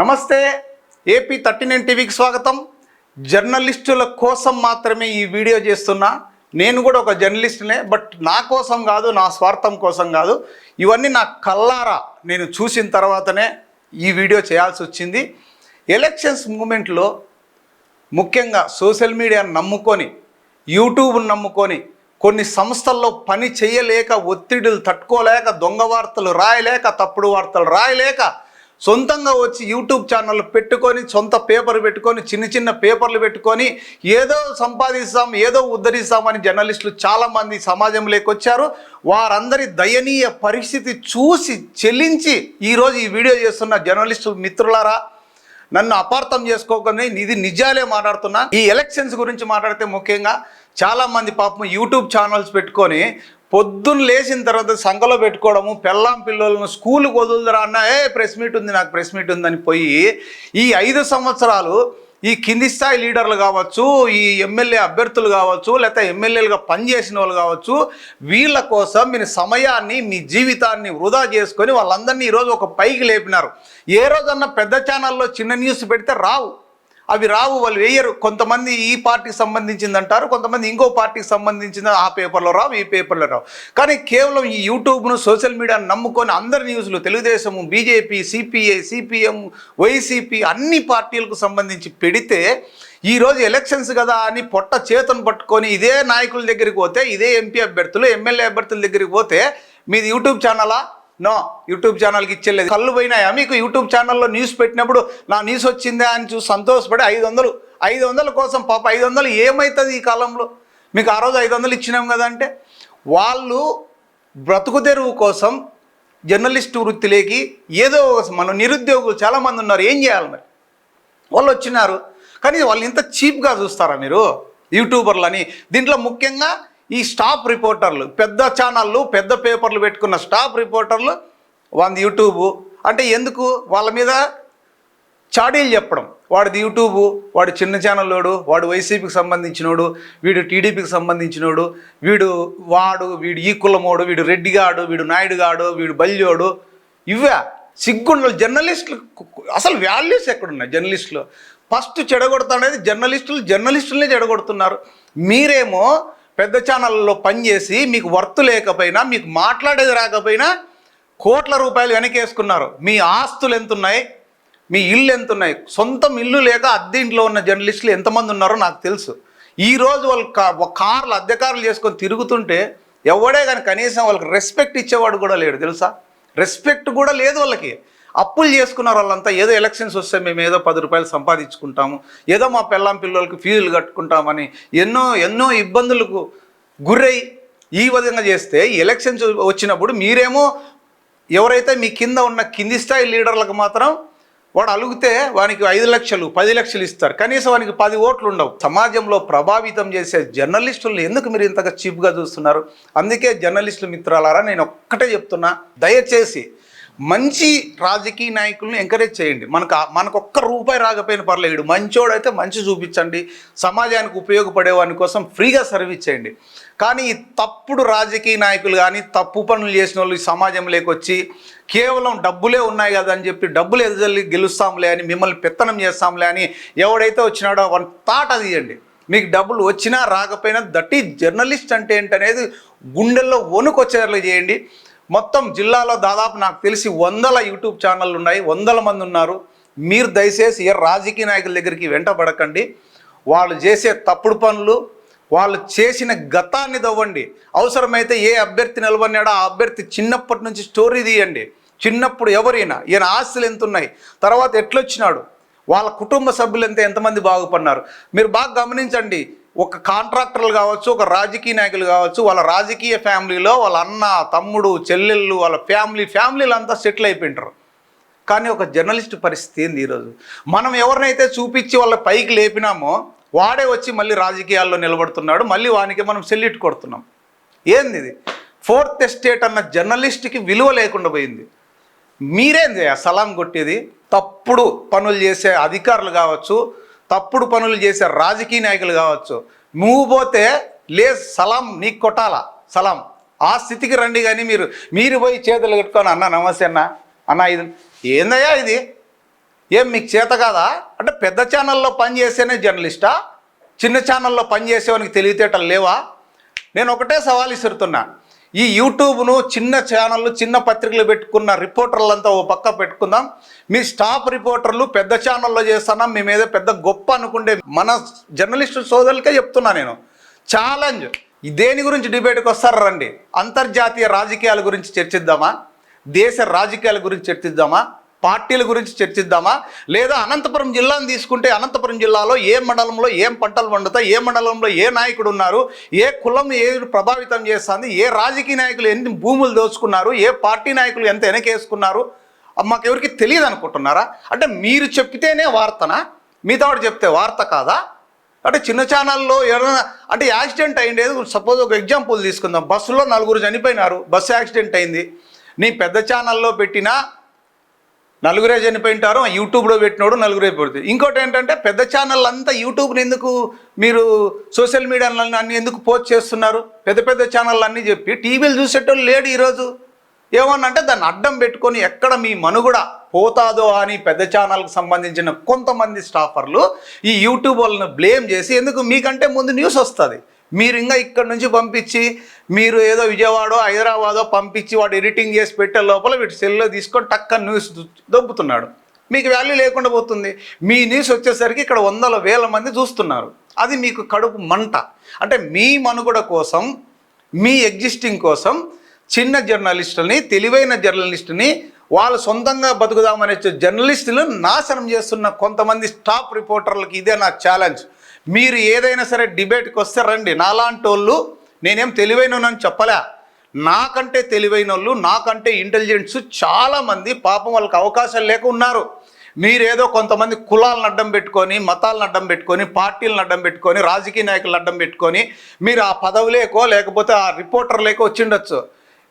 నమస్తే AP thirty nine టీవీకి స్వాగతం. జర్నలిస్టుల కోసం మాత్రమే ఈ వీడియో చేస్తున్నా. నేను కూడా ఒక జర్నలిస్ట్నే బట్ నా కోసం కాదు నా స్వార్థం కోసం కాదు. ఇవన్నీ నా కల్లారా నేను చూసిన తర్వాతనే ఈ వీడియో చేయాల్సి వచ్చింది. ఎలక్షన్స్ మూమెంట్లో ముఖ్యంగా సోషల్ మీడియాను నమ్ముకొని యూట్యూబ్ను నమ్ముకొని కొన్ని సంస్థల్లో పని చేయలేక ఒత్తిడులు తట్టుకోలేక దొంగ వార్తలు రాయలేక తప్పుడు వార్తలు రాయలేక సొంతంగా వచ్చి యూట్యూబ్ ఛానల్ పెట్టుకొని సొంత పేపర్ పెట్టుకొని చిన్న చిన్న పేపర్లు పెట్టుకొని ఏదో సంపాదిస్తాం ఏదో ఉద్ధరిస్తామని జర్నలిస్టులు చాలామంది సమాజంలోకి వచ్చారు. వారందరి దయనీయ పరిస్థితి చూసి చెల్లించి ఈరోజు ఈ వీడియో చేస్తున్న జర్నలిస్టు మిత్రులారా నన్ను అపార్థం చేసుకోకుండా ఇది నిజాలే మాట్లాడుతున్నా. ఈ ఎలక్షన్స్ గురించి మాట్లాడితే ముఖ్యంగా చాలామంది పాపం యూట్యూబ్ ఛానల్స్ పెట్టుకొని పొద్దున్న లేచిన తర్వాత సంఘలో పెట్టుకోవడము పెళ్ళాం పిల్లలను స్కూల్కి వదులుదరా అన్న ఏ ప్రెస్ మీట్ ఉంది నాకు ప్రెస్ మీట్ ఉందని పోయి ఈ ఐదు సంవత్సరాలు ఈ కింది స్థాయి లీడర్లు కావచ్చు ఈ ఎమ్మెల్యే అభ్యర్థులు కావచ్చు లేకపోతే ఎమ్మెల్యేలుగా పనిచేసిన వాళ్ళు కావచ్చు వీళ్ళ కోసం మీరు సమయాన్ని మీ జీవితాన్ని వృధా చేసుకొని వాళ్ళందరినీ ఈరోజు ఒక పైకి లేపినారు. ఏ రోజన్నా పెద్ద ఛానల్లో చిన్న న్యూస్ పెడితే రావు. అవి రావు వాళ్ళు వేయరు. కొంతమంది ఈ పార్టీకి సంబంధించింది అంటారు కొంతమంది ఇంకో పార్టీకి సంబంధించిన ఆ పేపర్లో రావు ఈ పేపర్లో రావు. కానీ కేవలం ఈ యూట్యూబ్ను సోషల్ మీడియాను నమ్ముకొని అందరి న్యూస్లు Telugudesam BJP CPI CPM YCP అన్ని పార్టీలకు సంబంధించి పెడితే ఈరోజు ఎలక్షన్స్ కదా అని పొట్ట చేతను పట్టుకొని ఇదే నాయకుల దగ్గరికి పోతే ఇదే ఎంపీ అభ్యర్థులు ఎమ్మెల్యే అభ్యర్థుల దగ్గరికి పోతే మీది యూట్యూబ్ ఛానలా? నో యూట్యూబ్ ఛానల్కి ఇచ్చేలేదు. కళ్ళు పోయినాయా? మీకు యూట్యూబ్ ఛానల్లో న్యూస్ పెట్టినప్పుడు నా న్యూస్ వచ్చిందా అని చూసి సంతోషపడి ఐదు వందలు ఐదు వందల కోసం పాప ఐదు వందలు ఏమవుతుంది ఈ కాలంలో? మీకు ఆ రోజు ఐదు వందలు ఇచ్చినాం కదా అంటే వాళ్ళు బ్రతుకు తెరువు కోసం జర్నలిస్ట్ వృత్తిలోకి ఏదో ఒక- మన నిరుద్యోగులు చాలామంది ఉన్నారు. ఏం చేయాలి మరి? వాళ్ళు వచ్చినారు. కానీ వాళ్ళు ఇంత చీప్గా చూస్తారా మీరు? యూట్యూబర్లని. దీంట్లో ముఖ్యంగా ఈ స్టాప్ రిపోర్టర్లు పెద్ద ఛానళ్ళు పెద్ద పేపర్లు పెట్టుకున్న స్టాప్ రిపోర్టర్లు వాళ్ళది యూట్యూబ్. అంటే ఎందుకు? వాళ్ళ మీద చాడీలు చెప్పడం. వాడిది యూట్యూబ్ వాడు చిన్న ఛానల్లోడు వాడు వైసీపీకి సంబంధించినోడు వీడు టీడీపీకి సంబంధించినోడు వీడు వాడు వీడు ఈ కులమోడు వీడు రెడ్డిగాడు వీడు నాయుడుగాడు వీడు బల్యోడు. ఇవే సిగ్గుండలు జర్నలిస్టులు అసలు వాల్యూస్ ఎక్కడున్నాయి జర్నలిస్టులు? ఫస్ట్ చెడగొడతానేది జర్నలిస్టులు జర్నలిస్టులనే చెడగొడుతున్నారు. మీరేమో పెద్ద ఛానళ్ళలో పనిచేసి మీకు వర్త్ లేకపోయినా మీకు మాట్లాడేది రాకపోయినా కోట్ల రూపాయలు వెనకేసుకున్నారు. మీ ఆస్తులు ఎంతున్నాయి? మీ ఇల్లు ఎంతున్నాయి? సొంతం ఇల్లు లేక అద్దె ఇంట్లో ఉన్న జర్నలిస్టులు ఎంతమంది ఉన్నారో నాకు తెలుసు. ఈరోజు వాళ్ళు కా ఒక కార్లు అద్దె కార్లు చేసుకొని తిరుగుతుంటే ఎవడే కానీ కనీసం వాళ్ళకి రెస్పెక్ట్ ఇచ్చేవాడు కూడా లేడు తెలుసా? రెస్పెక్ట్ కూడా లేదు వాళ్ళకి. అప్పులు చేసుకున్నారు వాళ్ళంతా ఏదో ఎలక్షన్స్ వస్తే మేము ఏదో పది రూపాయలు సంపాదించుకుంటాము ఏదో మా పెళ్ళాం పిల్లలకు ఫీజులు కట్టుకుంటామని ఎన్నో ఎన్నో ఇబ్బందులకు గురై ఈ విధంగా చేస్తే ఎలక్షన్స్ వచ్చినప్పుడు మీరేమో ఎవరైతే మీ కింద ఉన్న కింది స్థాయి లీడర్లకు మాత్రం వాడు అలుగుతే వానికి ఐదు లక్షలు పది లక్షలు ఇస్తారు. కనీసం వానికి పది ఓట్లు ఉండవు. సమాజంలో ప్రభావితం చేసే జర్నలిస్టులను ఎందుకు మీరు ఇంతగా చీప్గా చూస్తున్నారు? అందుకే జర్నలిస్టుల మిత్రాలారా నేను ఒక్కటే చెప్తున్నా దయచేసి మంచి రాజకీయ నాయకులను ఎంకరేజ్ చేయండి. మనకు మనకు ఒక్క రూపాయి రాకపోయిన పర్లేదు. మంచోడైతే మంచి చూపించండి. సమాజానికి ఉపయోగపడేవాని కోసం ఫ్రీగా సర్వీస్ చేయండి. కానీ ఈ తప్పుడు రాజకీయ నాయకులు కానీ తప్పు పనులు చేసిన వాళ్ళు ఈ సమాజంలోకి వచ్చి కేవలం డబ్బులే ఉన్నాయి కదా అని చెప్పి డబ్బులు ఎదజల్లి గెలుస్తాంలే అని మిమ్మల్ని పెత్తనం చేస్తాంలే అని ఎవడైతే వచ్చినాడో వన్ థాట్ అది ఇవ్వండి మీకు డబ్బులు వచ్చినా రాకపోయినా దట్టి జర్నలిస్ట్ అంటే ఏంటనేది గుండెల్లో వణుకొచ్చేలా చేయండి. మొత్తం జిల్లాలో దాదాపు నాకు తెలిసి వందల యూట్యూబ్ ఛానళ్ళు ఉన్నాయి వందల మంది ఉన్నారు. మీరు దయచేసి ఏ రాజకీయ నాయకుల దగ్గరికి వెంటబడకండి. వాళ్ళు చేసే తప్పుడు పనులు వాళ్ళు చేసిన గతాన్ని దవ్వండి అవసరమైతే ఏ అభ్యర్థి నిలబడినాడో ఆ అభ్యర్థి చిన్నప్పటి నుంచి స్టోరీ తీయండి. చిన్నప్పుడు ఎవరైనా ఈయన ఆస్తులు ఎంత ఉన్నాయి తర్వాత ఎట్లొచ్చినాడు వాళ్ళ కుటుంబ సభ్యులు ఎంత ఎంతమంది బాగుపడినారు. మీరు బాగా గమనించండి ఒక కాంట్రాక్టర్లు కావచ్చు ఒక రాజకీయ నాయకులు కావచ్చు వాళ్ళ రాజకీయ ఫ్యామిలీలో వాళ్ళ అన్న తమ్ముడు చెల్లెళ్ళు వాళ్ళ ఫ్యామిలీ ఫ్యామిలీలు అంతా సెటిల్ అయిపోయింటారు కానీ ఒక జర్నలిస్ట్ పరిస్థితి ఏంది ఈరోజు? మనం ఎవరినైతే చూపించి వాళ్ళ పైకి లేపినామో వాడే వచ్చి మళ్ళీ రాజకీయాల్లో నిలబడుతున్నాడు మళ్ళీ వానికి మనం సెల్యూట్ కొడుతున్నాం. ఏంది ఇది? ఫోర్త్ ఎస్టేట్ అన్న జర్నలిస్ట్కి విలువ లేకుండా పోయింది. మీరేంది ఆ సలాం కొట్టేది? తప్పుడు పనులు చేసే అధికారులు కావచ్చు తప్పుడు పనులు చేసే రాజకీయ నాయకులు కావచ్చు. నువ్వు పోతే లే సలాం నీకు కొట్టాలా? సలాం. ఆ స్థితికి రండి కానీ మీరు మీరు పోయి చేతులు కట్టుకొని అన్న నమస్తే అన్న. అన్న ఇది ఏందయ్యా ఇది? ఏం మీకు చేత కాదా? అంటే పెద్ద ఛానల్లో పనిచేసేనే జర్నలిస్టా? చిన్న ఛానల్లో పనిచేసేవానికి తెలివితేటలు లేవా? నేను ఒకటే సవాల్ ఇస్తున్నా ఈ యూట్యూబ్ను చిన్న ఛానళ్ళు చిన్న పత్రికలు పెట్టుకున్న రిపోర్టర్లంతా ఓ పక్క పెట్టుకుందాం. మీ స్టాఫ్ రిపోర్టర్లు పెద్ద ఛానల్లో చేస్తున్నాం మీ మీద పెద్ద గొప్ప అనుకుంటే మన జర్నలిస్టు సోదరులకే చెప్తున్నా నేను. ఛాలెంజ్. దేని గురించి డిబేట్కి వస్తారు రండి. అంతర్జాతీయ రాజకీయాల గురించి చర్చిద్దామా? దేశ రాజకీయాల గురించి చర్చిద్దామా? పార్టీల గురించి చర్చిద్దామా? లేదా అనంతపురం జిల్లాను తీసుకుంటే అనంతపురం జిల్లాలో ఏ మండలంలో ఏం పంటలు పండుతాయి? ఏ మండలంలో ఏ నాయకుడు ఉన్నారు? ఏ కులం ఏ ప్రభావితం చేస్తుంది? ఏ రాజకీయ నాయకులు ఎన్ని భూములు దోచుకున్నారు? ఏ పార్టీ నాయకులు ఎంత వెనకేసుకున్నారు? మాకెవరికి తెలియదు అనుకుంటున్నారా? అంటే మీరు చెప్తేనే వార్తనా? మిగతా చెప్తే వార్త కాదా? అంటే చిన్న ఛానల్లో ఏదైనా అంటే యాక్సిడెంట్ అయ్యిండేది సపోజ్ ఒక ఎగ్జాంపుల్ తీసుకుందాం. బస్సులో నలుగురు చనిపోయినారు. బస్సు యాక్సిడెంట్ అయింది. నీ పెద్ద ఛానల్లో పెట్టినా నలుగురే చనిపోయింటారు యూట్యూబ్లో పెట్టినోడు నలుగురే పెడుతుంది. ఇంకోటి ఏంటంటే పెద్ద ఛానల్ అంతా యూట్యూబ్ని ఎందుకు మీరు సోషల్ మీడియాలను అన్ని ఎందుకు పోస్ట్ చేస్తున్నారు? పెద్ద పెద్ద ఛానళ్ళు అన్నీ చెప్పి టీవీలు చూసేటోళ్ళు లేడు ఈరోజు. ఏమన్నంటే దాన్ని అడ్డం పెట్టుకొని ఎక్కడ మీ మనుగడ పోతాదో అని పెద్ద ఛానల్కి సంబంధించిన కొంతమంది స్టాఫర్లు ఈ యూట్యూబ్ వాళ్ళని బ్లేమ్ చేసి ఎందుకు మీకంటే ముందు న్యూస్ వస్తుంది. మీరు ఇంకా ఇక్కడ నుంచి పంపించి మీరు ఏదో విజయవాడో హైదరాబాదో పంపించి వాడు ఎడిటింగ్ చేసి పెట్టే లోపల వీటి సెల్లో తీసుకొని టక్క న్యూస్ దొబ్బుతున్నాడు. మీకు వాల్యూ లేకుండా పోతుంది. మీ న్యూస్ వచ్చేసరికి ఇక్కడ వందల వేల మంది చూస్తున్నారు. అది మీకు కడుపు మంట. అంటే మీ మనుగడ కోసం మీ ఎగ్జిస్టింగ్ కోసం చిన్న జర్నలిస్టుని తెలివైన జర్నలిస్టుని వాళ్ళు సొంతంగా బతుకుదామనే జర్నలిస్టులను నాశనం చేస్తున్న కొంతమంది స్టాప్ రిపోర్టర్లకి ఇదే నా ఛాలెంజ్ మీరు ఏదైనా సరే డిబేట్కి వస్తే రండి. నాలాంటి వాళ్ళు నేనేం తెలివైనని చెప్పలే. నాకంటే తెలివైన వాళ్ళు నాకంటే ఇంటెలిజెంట్స్ చాలామంది పాపం వాళ్ళకి అవకాశాలు లేక ఉన్నారు. మీరేదో కొంతమంది కులాలను అడ్డం పెట్టుకొని మతాలను అడ్డం పెట్టుకొని పార్టీలను అడ్డం పెట్టుకొని రాజకీయ నాయకులను అడ్డం పెట్టుకొని మీరు ఆ పదవులేకో లేకపోతే ఆ రిపోర్టర్ లేకో వచ్చిండొచ్చు.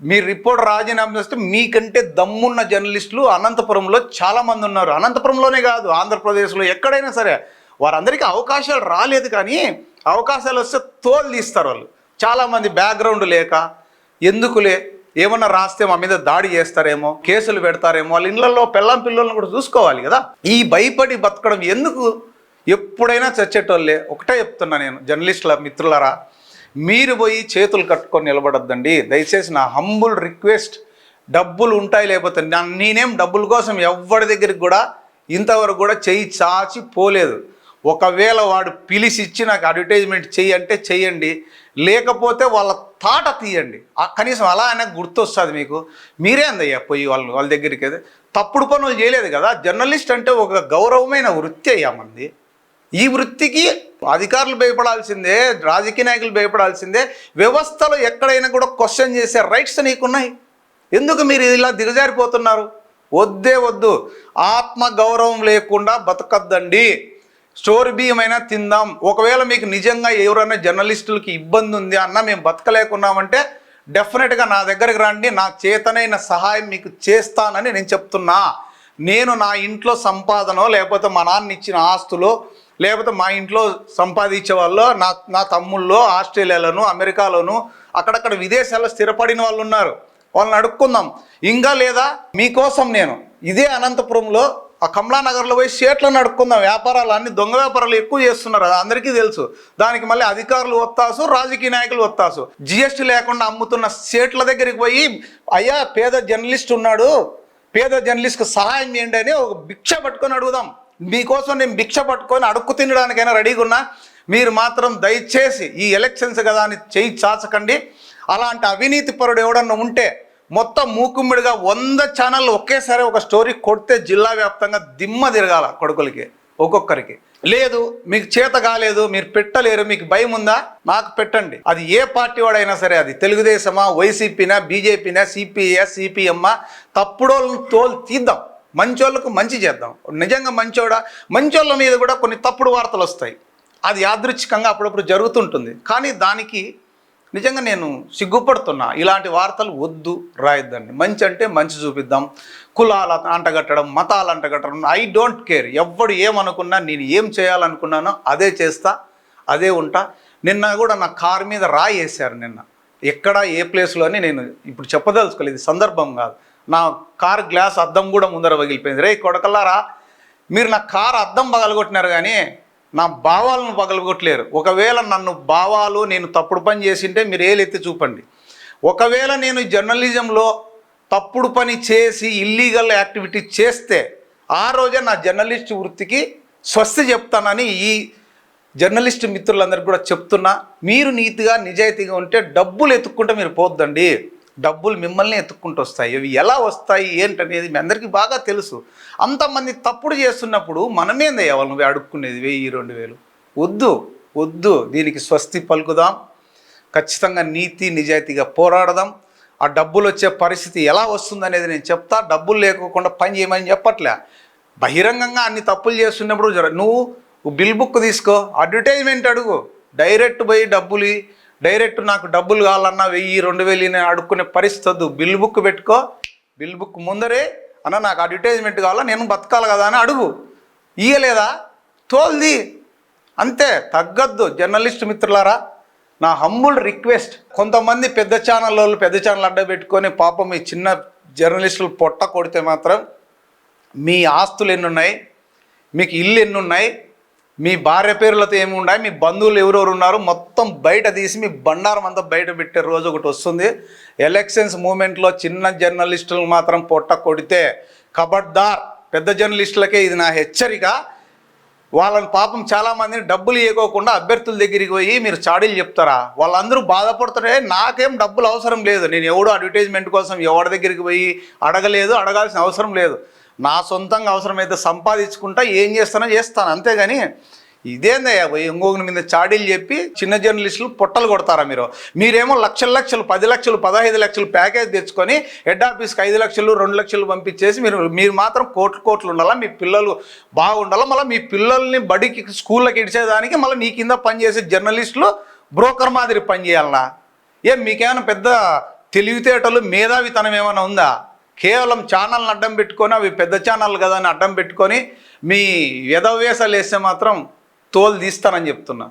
మీరు రిపోర్టర్ రాజీనామా చేస్తే మీకంటే దమ్మున్న జర్నలిస్టులు అనంతపురంలో చాలామంది ఉన్నారు. అనంతపురంలోనే కాదు ఆంధ్రప్రదేశ్లో ఎక్కడైనా సరే. వారందరికీ అవకాశాలు రాలేదు కానీ అవకాశాలు వస్తే తోలు తీస్తారు వాళ్ళు. చాలామంది బ్యాక్గ్రౌండ్ లేక ఎందుకులే ఏమన్నా రాస్తే మా మీద దాడి చేస్తారేమో కేసులు పెడతారేమో వాళ్ళ ఇళ్ళలో పెళ్ళం పిల్లలను కూడా చూసుకోవాలి కదా. ఈ భయపడి బతకడం ఎందుకు? ఎప్పుడైనా చచ్చేటోళ్ళే. ఒకటే చెప్తున్నా నేను జర్నలిస్టుల మిత్రులరా మీరు పోయి చేతులు కట్టుకొని నిలబడొద్దండి. దయచేసి నా హంబుల్ రిక్వెస్ట్ డబ్బులు ఉంటాయి లేకపోతే నేనేం డబ్బుల కోసం ఎవరి దగ్గరికి కూడా ఇంతవరకు కూడా చెయ్యి చాచి పోలేదు. ఒకవేళ వాడు పిలిచిచ్చి నాకు అడ్వర్టైజ్మెంట్ చెయ్యి అంటే చెయ్యండి లేకపోతే వాళ్ళ తాట తీయండి. ఆ కనీసం అలా అయినా గుర్తొస్తుంది మీకు. మీరే అందయ్యా పోయి వాళ్ళు వాళ్ళ దగ్గరికి తప్పుడు పనులు చేయలేదు కదా. జర్నలిస్ట్ అంటే ఒక గౌరవమైన వృత్తి అయ్యా మంది. ఈ వృత్తికి అధికారులు భయపడాల్సిందే రాజకీయ నాయకులు భయపడాల్సిందే. వ్యవస్థలో ఎక్కడైనా కూడా క్వశ్చన్ చేసే రైట్స్ నీకున్నాయి. ఎందుకు మీరు ఇలా దిగజారిపోతున్నారు? వద్దే వద్దు. ఆత్మ గౌరవం లేకుండా బతకద్దండి. స్టోరీ బియ్యమైనా తిందాం. ఒకవేళ మీకు నిజంగా ఎవరైనా జర్నలిస్టులకి ఇబ్బంది ఉంది అన్న మేము బతకలేకున్నామంటే డెఫినెట్గా నా దగ్గరికి రండి. నా చేతనైన సహాయం మీకు చేస్తానని నేను చెప్తున్నా. నేను నా ఇంట్లో సంపాదనో లేకపోతే మా నాన్న ఇచ్చిన ఆస్తులో లేకపోతే మా ఇంట్లో సంపాదించే వాళ్ళు నా నా తమ్ముళ్ళు ఆస్ట్రేలియాలోను అమెరికాలోను అక్కడక్కడ విదేశాల్లో స్థిరపడిన వాళ్ళు ఉన్నారు వాళ్ళని అడుక్కుందాం. ఇంకా లేదా? మీకోసం నేను. ఇదే అనంతపురంలో ఆ కమలానగర్లో పోయి షేట్లను అడుక్కుందాం వ్యాపారాలు అన్ని దొంగ వ్యాపారాలు ఎక్కువ చేస్తున్నారు అది అందరికీ తెలుసు. దానికి మళ్ళీ అధికారులు ఒత్తాసు రాజకీయ నాయకులు ఒత్తాసు. జిఎస్టీ లేకుండా అమ్ముతున్న షేట్ల దగ్గరికి పోయి అయ్యా పేద జర్నలిస్ట్ ఉన్నాడు. పేద జర్నలిస్ట్కి సహాయం చేయండి అని ఒక భిక్ష పట్టుకొని అడుగుదాం. మీకోసం నేను భిక్ష పట్టుకొని అడుక్కు తినడానికైనా రెడీగా ఉన్నా. మీరు మాత్రం దయచేసి ఈ ఎలక్షన్స్ కదా అని చేయి చాచకండి. అలాంటి అవినీతి పరుడు ఎవడన్నా ఉంటే మొత్తం మూకుమ్మిడిగా వంద ఛానళ్ళు ఒకేసారి ఒక స్టోరీ కొడితే జిల్లా వ్యాప్తంగా దిమ్మ తిరగాల కొడుకులకి ఒక్కొక్కరికి. లేదు మీకు చేత కాలేదు మీరు పెట్టలేరు మీకు భయం ఉందా? నాకు పెట్టండి. అది ఏ పార్టీ వాడైనా సరే అది తెలుగుదేశమా వైసీపీనా బీజేపీనా సిపిఐ సిపిఎమ్మా తప్పుడోళ్ళని తోలు తీద్దాం. మంచోళ్ళకు మంచి చేద్దాం. నిజంగా మంచోడా? మంచోళ్ళ మీద కూడా కొన్ని తప్పుడు వార్తలు వస్తాయి. అది యాదృచ్ఛికంగా అప్పుడప్పుడు జరుగుతుంటుంది. కానీ దానికి నిజంగా నేను సిగ్గుపడుతున్నా. ఇలాంటి వార్తలు వద్దు రాయొద్దండి. మంచి అంటే మంచి చూపిద్దాం. కులాల అంటగట్టడం మతాలు అంటగట్టడం ఐ డోంట్ కేర్. ఎవ్వడు ఏమనుకున్నా నేను ఏం చేయాలనుకున్నానో అదే చేస్తా అదే ఉంటా. నిన్న కూడా నా కారు మీద రాయి వేశారు నిన్న. ఎక్కడ ఏ ప్లేస్లోని నేను ఇప్పుడు చెప్పదలుచుకోలేదు. ఇది సందర్భం కాదు. నా కార్ గ్లాస్ అద్దం కూడా ముందర పగిలిపోయింది. రే కొడకల్లారా? మీరు నా కారు అద్దం పగలగొట్టినారు కానీ నా భావాలను పగలగొట్టలేరు. ఒకవేళ నన్ను భావాలు నేను తప్పుడు పని చేసింటే మీరు ఏలెత్తి చూపండి. ఒకవేళ నేను జర్నలిజంలో తప్పుడు పని చేసి ఇల్లీగల్ యాక్టివిటీ చేస్తే ఆ రోజే నా జర్నలిస్ట్ వృత్తికి స్వస్తి చెప్తానని ఈ జర్నలిస్ట్ మిత్రులందరికీ కూడా చెప్తున్నా. మీరు నీతిగా నిజాయితీగా ఉంటే డబ్బులు ఎత్తుక్కుంటే మీరు పోద్దండి. డబ్బులు మిమ్మల్ని ఎత్తుక్కుంటూ వస్తాయి. అవి ఎలా వస్తాయి? ఏంటనేది మీ అందరికీ బాగా తెలుసు. అంతమంది తప్పుడు చేస్తున్నప్పుడు మనమేందయ్యా ఎవరిని నువ్వు అడుక్కునేది వెయ్యి రెండు వేలు. వద్దు వద్దు. దీనికి స్వస్తి పలుకుదాం. ఖచ్చితంగా నీతి నిజాయితీగా పోరాడదాం. ఆ డబ్బులు వచ్చే పరిస్థితి ఎలా వస్తుందనేది నేను చెప్తా. డబ్బులు లేకోకుండా పని చేయమని చెప్పట్లే. బహిరంగంగా అన్ని తప్పులు చేస్తున్నప్పుడు నువ్వు బిల్ బుక్ తీసుకో అడ్వర్టైజ్మెంట్ అడుగు. డైరెక్ట్ పోయి డబ్బులు డైరెక్ట్ నాకు డబ్బులు కావాలన్నా వెయ్యి రెండు వేలు నేను అడుక్కునే పరిస్థితి వద్దు. బిల్ బుక్ పెట్టుకో. బిల్ బుక్ ముందరే అన్న నాకు అడ్వర్టైజ్మెంట్ కావాలా? నేను బతకాలి కదా అని అడుగు. ఇయ్యలేదా? తోల్ది. అంతే తగ్గద్దు. జర్నలిస్ట్ మిత్రులారా నా హంబుల్ రిక్వెస్ట్. కొంతమంది పెద్ద ఛానల్ వాళ్ళు పెద్ద ఛానల్ అడ్డ పెట్టుకొని పాపం ఈ చిన్న జర్నలిస్టులు పొట్ట కొడితే మాత్రం మీ ఆస్తులు ఎన్ని ఉన్నాయి మీకు ఇల్లు ఎన్నున్నాయి? మీ భార్య పేర్లతో ఏమి ఉన్నాయి మీ బంధువులు ఎవరెవరు ఉన్నారు? మొత్తం బయట తీసి మీ బండారం అంతా బయట పెట్టే రోజు ఒకటి వస్తుంది. ఎలక్షన్స్ మూమెంట్లో చిన్న జర్నలిస్టులు మాత్రం పొట్ట కొడితే కబడ్దార్. పెద్ద జర్నలిస్టులకే ఇది నా హెచ్చరిక. వాళ్ళని పాపం చాలామందిని డబ్బులు ఇవ్వకోకుండా అభ్యర్థుల దగ్గరికి పోయి మీరు చాడీలు చెప్తారా? వాళ్ళందరూ బాధపడుతుంటే నాకేం డబ్బులు అవసరం లేదు. నేను ఎవడో అడ్వర్టైజ్మెంట్ కోసం ఎవరి దగ్గరికి పోయి అడగలేదు అడగాల్సిన అవసరం లేదు. నా సొంతంగా అవసరమైతే సంపాదించుకుంటా ఏం చేస్తానో చేస్తాను. అంతేగాని ఇదేందయ్యా పోయి ఇంకొకరి మీద చాడీలు చెప్పి చిన్న జర్నలిస్టులు పొట్టలు కొడతారా మీరు? మీరేమో లక్షల లక్షలు పది లక్షలు పదహైదు లక్షలు ప్యాకేజ్ తెచ్చుకొని హెడ్ ఆఫీస్కి ఐదు లక్షలు రెండు లక్షలు పంపించేసి మీరు మీరు మాత్రం కోట్లు కోట్లు ఉండాలా? మీ పిల్లలు బాగుండాలా? మళ్ళీ మీ పిల్లల్ని బడికి స్కూళ్ళకి ఇడిచేదానికి మళ్ళీ మీ కింద పనిచేసే జర్నలిస్టులు బ్రోకర్ మాదిరి పని చేయాలనా ఏం మీకేమైనా పెద్ద తెలివితేటలు మేధావితనం ఏమైనా ఉందా? కేవలం ఛానల్ని అడ్డం పెట్టుకొని అవి పెద్ద ఛానల్ కదా అని అడ్డం పెట్టుకొని మీ యథవేసాలు వేస్తే మాత్రం తోలు తీస్తానని చెప్తున్నా.